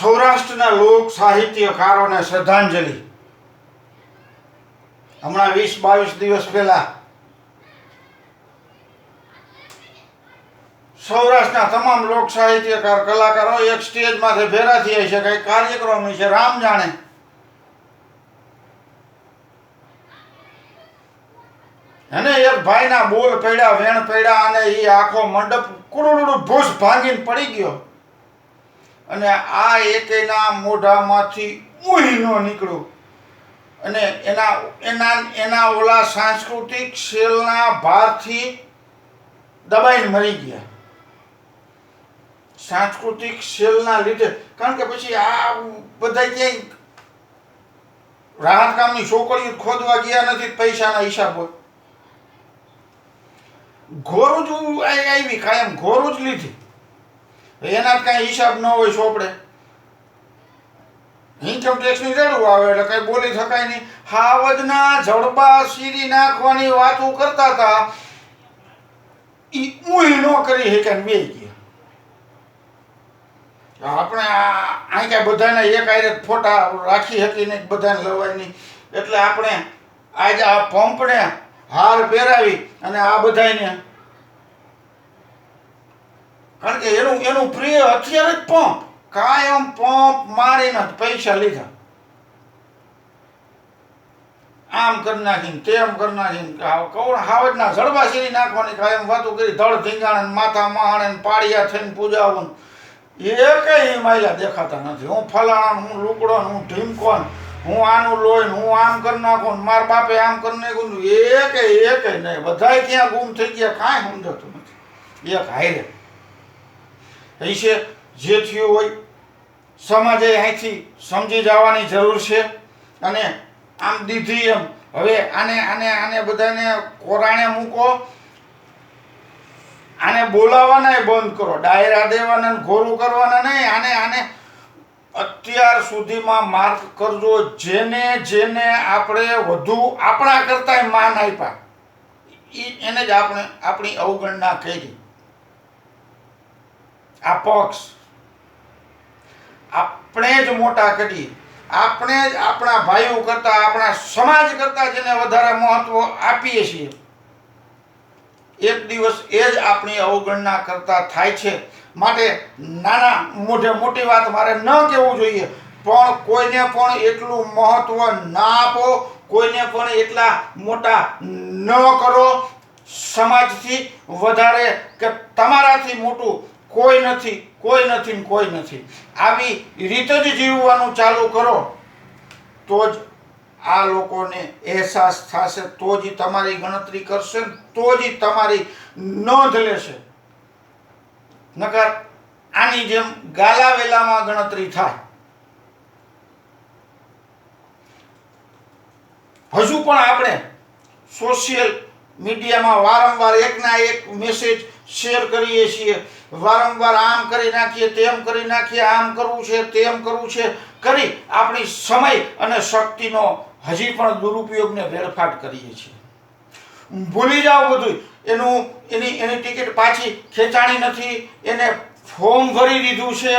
સૌરાષ્ટ્રના લોક સાહિત્યકારોને શ્રદ્ધાંજલિ. હમણાં વીસ બાવીસ દિવસ પહેલા સૌરાષ્ટ્રના તમામ લોક સાહિત્યકાર કલાકારો એક સ્ટેજમાંથી ભેરા થયા છે, કઈ કાર્યક્રમ છે, રામ જાણે. અને એક ભાઈના બોલ પડ્યા, વેણ પડ્યા અને એ આખો મંડપ કુરુડું ભૂસ ભાંગીને પડી ગયો. અને આ એકેના મોઢામાંથી ઉહી ન નીકળ્યું. અને એના એના એના ઓલા સાંસ્કૃતિક શેલના ભારથી દબાઈને મરી ગયા. સાંસ્કૃતિક શેલના લીધે. કારણ કે પછી આ બધા ક્યાંય રાહત કામની છોકરીઓ ખોદવા ગયા નથી પૈસાના હિસાબ હોય. ઘોરું જ આવી કાયમ ઘોરું જ લીધી. એના જ કાંઈ હિસાબ ન હોય ચોપડે ઇન્કમ ટેક્સની જરૂર આવે એટલે કઈ બોલી શકાય નહીં. હાવજના જડબા સીરી નાખવાની વાતો કરતા હતા. ઈ ઉઈ ન કરી શકે ને બે ગયા. આપણે આ કાંઈ બધાને એક આયરે ફોટા રાખી હતી ને બધાને લવાય એટલે આપણે આજે આ પંપને હાર પહેરાવી અને આ બધાને કારણ કે એનું એનું પ્રિય અત્યારે જ પંપ. કાયમ પંપ મારીને પૈસા લીધા. આમ કરી નાખીને, તેમ કરી નાખીને કૌણ હાવજના જડબા સીરી નાખવાની કાયમ વાતો કરી ધડ ધીંગાણે માથા મહાણે ને પાડિયા થઈને પૂજાવું એ કઈ માયલા દેખાતા નથી. હું ફલાણા હું લુકડો હું ઢીમકોન હું આનું લોહીને હું આમ કરી નાખું મારા બાપે આમ કરી નાખ્યું એ કઈ એ કઈ નહીં. બધાય ક્યાં ગુમ થઈ ગયા, કાંઈ સમજાતું નથી. એક હાયરે. છે, જે થયું હોય, સમાજે અહીંથી સમજી જવાની જરૂર છે. અને આમ દીધી એમ. હવે આને આને આને બધાને કોરાણે મૂકો. આને બોલાવવાના બંધ કરો. ડાયરા દેવાના ઘોરું કરવાના નહીં, આને આને અત્યાર સુધીમાં માર્ક કરજો. જેને જેને આપણે વધુ આપણા કરતાંય માન આપ્યા એને જ આપણે, આપણી અવગણના કરી. આ પક્ષ. આપણે જ મોટા કરીએ આપણે જ આપણા ભાઈઓ કરતા, આપણા સમાજ કરતા જેને વધારે મહત્વ આપીએ છીએ. એક દિવસ એ જ આપણી અવગણના કરતા થાય છે. માટે નાના, મોઢે મોટી વાત મારે ન કહેવું જોઈએ. પણ કોઈને પણ એટલું મહત્વ ના આપો, કોઈને પણ એટલા મોટા ન કરો. સમાજથી વધારે કે તમારાથી મોટું કોઈ નથી કોઈ નથી કોઈ નથી. આવી રીતે જ જીવવાનું ચાલુ કરો, તો જ આ લોકોને અહેસાસ થશે, તો જ તમારી ગણતરી કરશે તો જ તમારી નોંધ લેશે. નકર આની જેમ ગાલા વેલામાં ગણતરી થાય. હજુ પણ આપણે સોશિયલ મીડિયામાં વારંવાર એકના એક મેસેજ શેર કરીએ છીએ. વારંવાર આમ કરી નાખીએ, તેમ કરી નાખીએ, આમ કરવું છે, તેમ કરવું છે. કરી આપણી સમય અને શક્તિનો હજી પણ દુરુપયોગને વેડફાટ કરીએ છીએ. ભૂલી જાઓ બધું એનું, એની એની ટિકિટ પાછી ખેંચાણી નથી. એને ફોર્મ ભરી દીધું છે.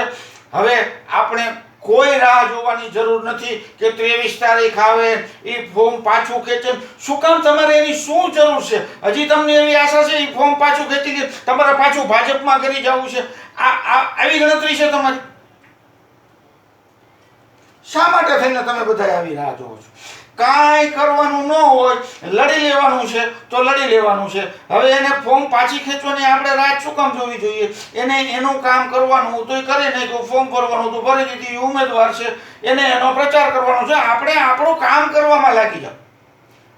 હવે આપણે કોઈ રાહ જોવાની જરૂર નથી કે ત્રેવીસ તારીખ આવે એ ફોર્મ પાછું ખેંચે. શું કામ તમારે એની શું જરૂર છે? હજી તમને એવી આશા છે એ ફોર્મ પાછું ખેંચી દે તમારે પાછું ભાજપમાં કરી જવું છે. આ આવી ગણતરી છે તમારી? શા માટે થઈને તમે બધા આવી રાહ જોવો છો? કાંઈ કરવાનું ન હોય, લડી લેવાનું છે, તો લડી લેવાનું છે. હવે એને ફોર્મ પાછી ખેંચવાની આપણે રાત શું કામ જોવી જોઈએ? એને એનું કામ કરવાનું હતું, એ કરી નાખ્યું, ફોર્મ ભરવાનું હતું, ભરી દીધી ઉમેદવાર છે. એને એનો પ્રચાર કરવાનો છે. આપણે આપણું કામ કરવામાં લાગી જાઓ.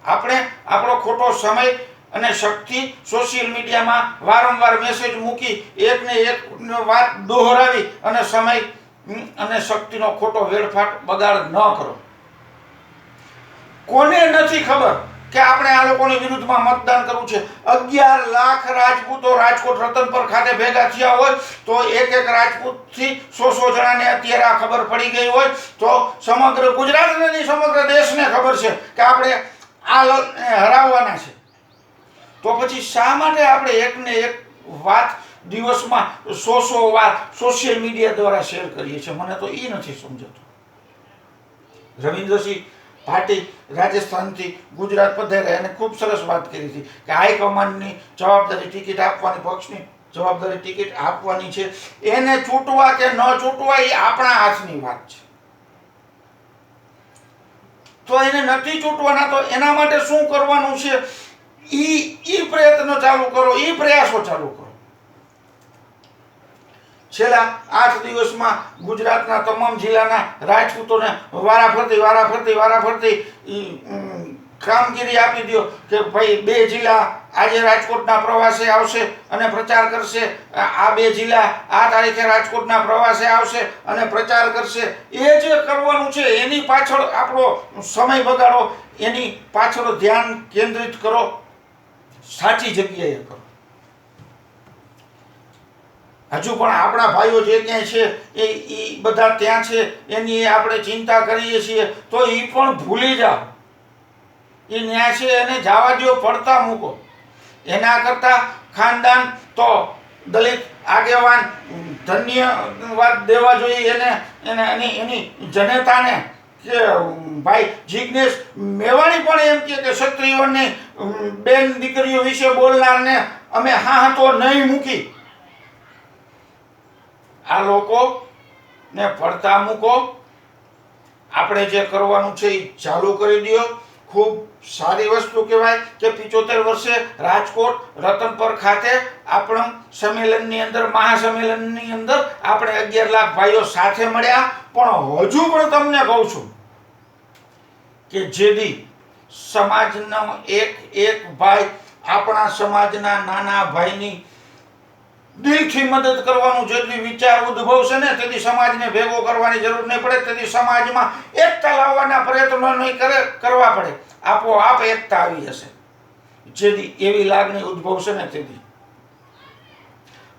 આપણે આપણો ખોટો સમય અને શક્તિ સોશિયલ મીડિયામાં વારંવાર મેસેજ મૂકી એકને એક વાત દોહરાવી અને સમય અને શક્તિનો ખોટો વેડફાટ બગાડ ન કરો. કોને નથી ખબર કે આપણે આ લોકોની વિરુદ્ધમાં મતદાન કરવું છે? અગિયાર લાખ રાજપૂતો રાજકોટ રતનપર ખાતે ભેગા થયા હોય તો એક એક રાજપૂતથી સો સો જણાને અત્યારે આ ખબર પડી ગઈ હોય તો સમગ્ર ગુજરાતને નહીં, સમગ્ર દેશને ખબર છે કે આપણે આ હરાવવાના છે. તો પછી શા માટે આપણે એકને એક વાત દિવસમાં સો સો વાર સોશિયલ મીડિયા દ્વારા શેર કરીએ છીએ? મને તો એ નથી સમજાતું. રવિન્દ્રસિંહ ભાટી રાજસ્થાનથી ગુજરાત પધાર્યા અને ખૂબ સરસ વાત કરી હતી કે હાઈકમાન્ડની જવાબદારી ટિકિટ આપવાની, પક્ષની જવાબદારી ટિકિટ આપવાની છે. એને છૂટવા કે ન ચૂંટવા એ આપણા હાથની વાત છે. તો એને નથી છૂટવાના તો એના માટે શું કરવાનું છે? ઈ ઈ પ્રયત્નો ચાલુ કરો, ઈ પ્રયાસો ચાલુ કરો. છેલ્લા આઠ દિવસમાં ગુજરાતના તમામ જિલ્લાના રાજપૂતોને વારાફરતી વારાફરતી વારાફરતી વારા ફરતી કામગીરી આપી દો કે ભાઈ બે જિલ્લા આજે રાજકોટના પ્રવાસે આવશે અને પ્રચાર કરશે. આ બે જિલ્લા આ તારીખે રાજકોટના પ્રવાસે આવશે અને પ્રચાર કરશે. એ જે કરવાનું છે, એની પાછળ આપણો સમય બગાડો. એની પાછળ ધ્યાન કેન્દ્રિત કરો. સાચી જગ્યાએ કરો. હજુ પણ આપણા ભાઈઓ જે ક્યાંય છે, એ એ બધા ત્યાં છે, એની આપણે ચિંતા કરીએ છીએ, તો એ પણ ભૂલી જાઓ. એ ન્યાય છે, એને જવા દો પડતા મૂકો. એના કરતાં ખાનદાન તો દલિત આગેવાન ધન્યવાદ દેવા જોઈએ, એને એને, એની એની જનતાને કે, ભાઈ જિજ્ઞેશ મેવાણી પણ એમ કે ક્ષત્રિયોની બેન દીકરીઓ વિશે બોલનારને અમે હા તો નહીં મૂકી. આ લોકો ને પડતા મૂકો. આપણે જે કરવાનું છે એ ચાલુ કરી દો. ખૂબ સારી વસ્તુ કહેવાય કે પિચોતેર વર્ષે રાજકોટ રતનપર ખાતે આપણા સંમેલનની અંદર, મહાસંમેલનની અંદર આપણે અગિયાર લાખ ભાઈઓ સાથે મળ્યા. પણ હજુ પણ તમને કહું છું કે જેથી સમાજનો એક એક ભાઈ આપણા સમાજના નાના ભાઈની દિલથી મદદ કરવાનું જેટલી વિચાર ઉદ્ભવશે ને, તેથી સમાજને ભેગો કરવાની જરૂર નહીં પડે, તેથી સમાજમાં એકતા લાવવાના પ્રયત્નો નહીં કરે, કરવા પડે. આપોઆપ એકતા આવી જશે. જેથી એવી લાગણી ઉદ્ભવશે ને તેથી.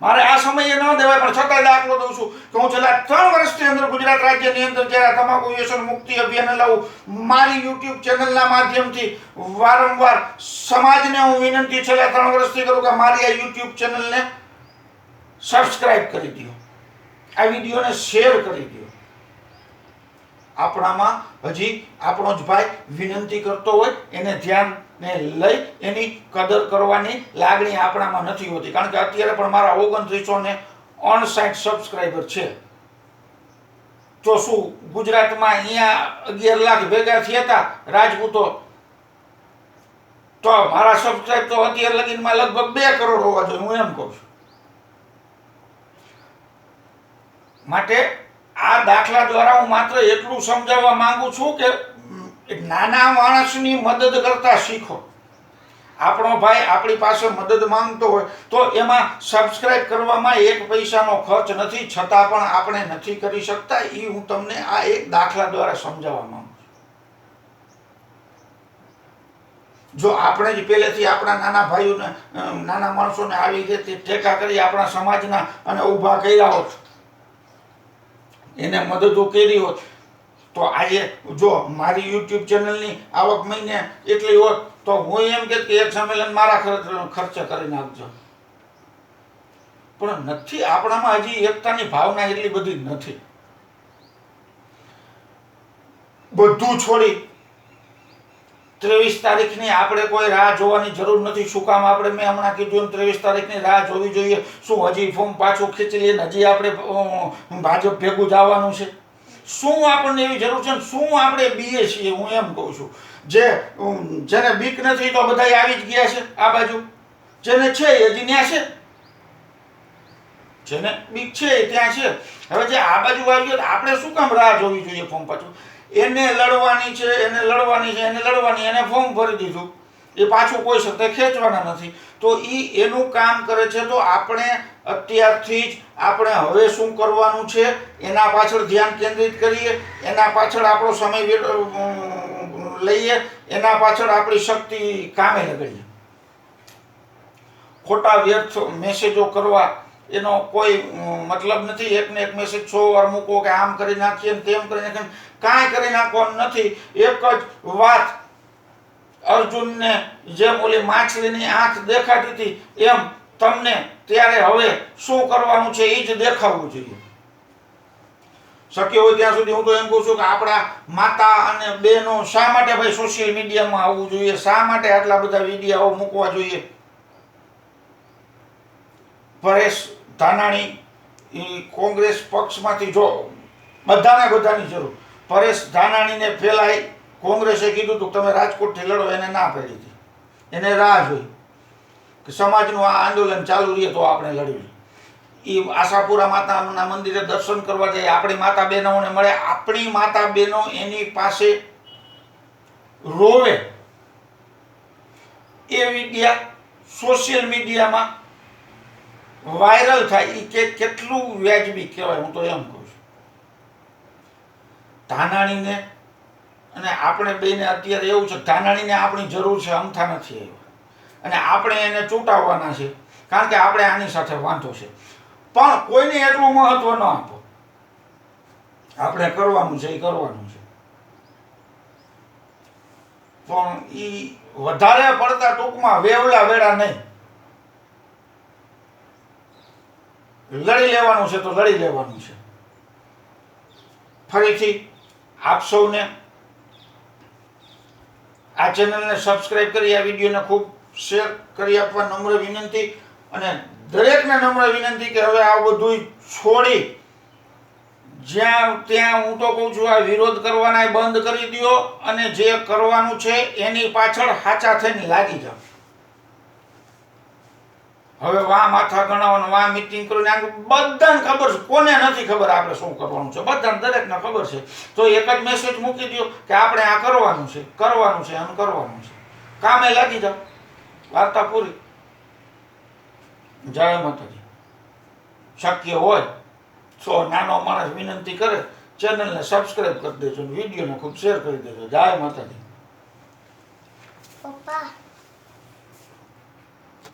મારે આ સમયે ન દેવાય, પણ છતાં દાખલો દઉં છું કે હું છેલ્લા ત્રણ વર્ષની અંદર ગુજરાત રાજ્યની અંદર જ્યારે તમાકુ વ્યસન મુક્તિ અભિયાન લાવું મારી યુટ્યુબ ચેનલના માધ્યમથી વારંવાર સમાજને હું વિનંતી છેલ્લા ત્રણ વર્ષથી કરું કે મારી આ યુટ્યુબ ચેનલને સબસ્ક્રાઇબ કરી દો. આ વિડીયોને શેર કરી દો. આપણામાં હજી આપણો જ ભાઈ વિનંતી કરતો હોય, એને ધ્યાનને લઈ એની કદર કરવાની લાગણી આપણામાં નથી હોતી. કારણ કે અત્યારે પણ મારા ઓગણત્રીસો ને અણસાઠ સબસ્ક્રાઈબર છે. તો શું ગુજરાતમાં અહીંયા અગિયાર લાખ ભેગા થયા હતા? રાજપૂતો. તો મારા સબસ્ક્રાઈબ તો અત્યાર લગીનમાં લગભગ બે કરોડ હોવા જોઈએ, હું એમ કહું છું. માટે આ દાખલા દ્વારા હું માત્ર એટલું સમજાવવા માંગુ છું કે નાના માણસની મદદ કરતા શીખો. આપણો ભાઈ આપણી પાસે મદદ માંગતો હોય તો એમાં સબસ્ક્રાઇબ કરવામાં એક પૈસાનો ખર્ચ નથી, છતાં પણ આપણે નથી કરી શકતા. એ હું તમને આ એક દાખલા દ્વારા સમજાવવા માંગુ છું. જો આપણે જ પહેલેથી આપણા નાના ભાઈઓને નાના માણસોને આવી રીતે ટેકા કરી આપણા સમાજના અને ઊભા કર્યા હોત એને મદદો કરી હોત. તો આજે જો મારી યુટ્યુબ ચેનલની આવક મહિને એટલી હોત, તો હું એમ કે એક સંમેલન મારા ખર્ચે કરી નાખજો. પણ નથી, આપણામાં હજી એકતાની ભાવના એટલી બધી નથી. બધું છોડી ત્રેવીસ તારીખની આપણે કોઈ રાહ જોવાની જરૂર નથી. શું કામ આપણે મેં હમણાં કીધું ત્રેવીસ તારીખની રાહ જોવી જોઈએ. શું હજી ફોર્મ પાછું ખેંચી લઈએ હજી આપણે ભાજપ ભેગું જવાનું છે? શું આપણને એવી જરૂર છે શું આપણે બીએ છીએ? હું એમ કહું છું. જે જેને બીક નથી તો બધા આવી જ ગયા છે આ બાજુ. જેને છે હજી ત્યાં છે. જેને બીક છે ત્યાં છે. હવે જે આ બાજુ આવી ગયો આપણે શું કામ રાહ જોવી જોઈએ ફોર્મ પાછું? એને લડવાની છે, એને લડવાની છે, એને લડવાની, એને ફોર્મ ભરી દીધું. એ પાછું કોઈ સાથે ખેંચવાના નથી. તો એ એનું કામ કરે છે, તો આપણે અત્યારથી જ આપણે હવે શું કરવાનું છે, એના પાછળ ધ્યાન કેન્દ્રિત કરીએ, એના પાછળ આપણો સમય લઈએ, એના પાછળ આપણી શક્તિ કામે લગાડીએ. ખોટા વ્યર્થ મેસેજો કરવા, એનો કોઈ મતલબ નથી. એકને એક મેસેજ સો વાર મૂકો કે આમ કરી નાખીએ તેમ કરી નાખીએ કાંઈ કરી નાખવાનું નથી. એક જ વાત અર્જુનને જેમ ઓલી માછલીની આંખ દેખાતી હતી, એમ તમને ત્યારે હવે શું કરવાનું છે એ જ દેખાવું જોઈએ. શક્ય હોય ત્યાં સુધી હું તો એમ કહું છું કે આપણા માતા અને બહેનો શા માટે ભાઈ સોશિયલ મીડિયામાં આવવું જોઈએ? શા માટે આટલા બધા વિડીયાઓ મૂકવા જોઈએ? પરેશ ધાનાણી કોંગ્રેસ પક્ષમાંથી જો બધાને બધાની જરૂર. પરેશ ધાનાણીને ફેલાય કોંગ્રેસે કીધું હતું તમે રાજકોટથી લડો, એને ના ફેરી હતી. એને રાહ જોઈ કે સમાજનું આ આંદોલન ચાલુ રહે તો આપણે લડવી. એ આશાપુરા માતાના મંદિરે દર્શન કરવા જાય, આપણી માતા બહેનોને મળે. આપણી માતા બહેનો એની પાસે રોવે. એ મીડિયા સોશિયલ મીડિયામાં વાયરલ થાય. એ કે કેટલું વ્યાજબી કહેવાય, હું તો એમ કહું. ધાનાણીને અને આપણે બેને અત્યારે એવું છે ધાનાણીને આપણી જરૂર છે, અમથા નથી આવ્યા. અને આપણે એને ચૂંટાવવાના છે, કારણ કે આપણે આની સાથે વાંધો છે. પણ કોઈને એટલું મહત્વ ન આપો. આપણે કરવાનું છે, એ કરવાનું છે. પણ એ વધારે પડતા ટૂંકમાં વેવલા વેળા નહીં. લડી લેવાનું છે તો લડી લેવાનું છે. ફરીથી આપ સૌને આ ચેનલને સબસ્ક્રાઇબ કરી, આ વિડીયોને ખૂબ શેર કરી આપવા નમ્ર વિનંતી અને દરેકને નમ્ર વિનંતી કે હવે આ બધું છોડી જ્યાં ત્યાં હું તો કહું છું આ વિરોધ કરવાના બંધ કરી દો અને જે કરવાનું છે એની પાછળ હાચા થઈને લાગી જાઓ. હવે વા માથા ગણાવવાનું, વા મીટિંગ કરીને બધાને ખબર છે. કોને નથી ખબર આપણે શું કરવાનું છે? બધાને દરેકને ખબર છે. તો એક જ મેસેજ મૂકી દો કે આપણે આ કરવાનું છે કરવાનું છે અને કરવાનું છે. કામે લાગી જાઓ. વાર્તા પૂરી. જય માતાજી. શક્ય હોય તો નાનો માણસ વિનંતી કરે ચેનલને સબસ્ક્રાઈબ કરી દેજો વિડીયોને ખૂબ શેર કરી દેજો. જય માતાજી. પપ્પા.